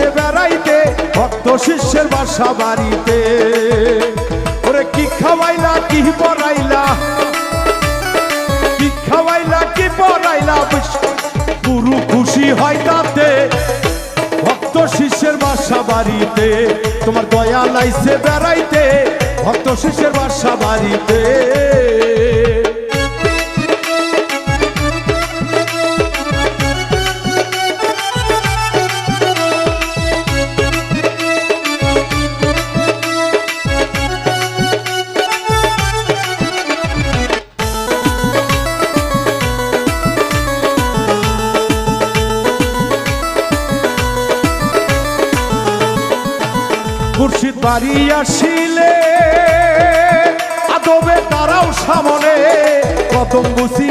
লাইছে বেড়াইতে, ভক্ত শিষ্যের বাসা বাড়িতে। ওরে কি খাওয়াইলা, কি পড়াইলা? কি খাওয়াইলা, কি পড়াইলা? গুরু খুশি হয় তাতে। ভক্ত শিষ্যের বাসা বাড়িতে, তোমার দয়া লাইছে বেড়াইতে, ভক্ত শিষ্যের বাসা বাড়িতে। মুর্শিদ বাড়ি আসিলে। আদবে তারাও সামনে। কত বুঝি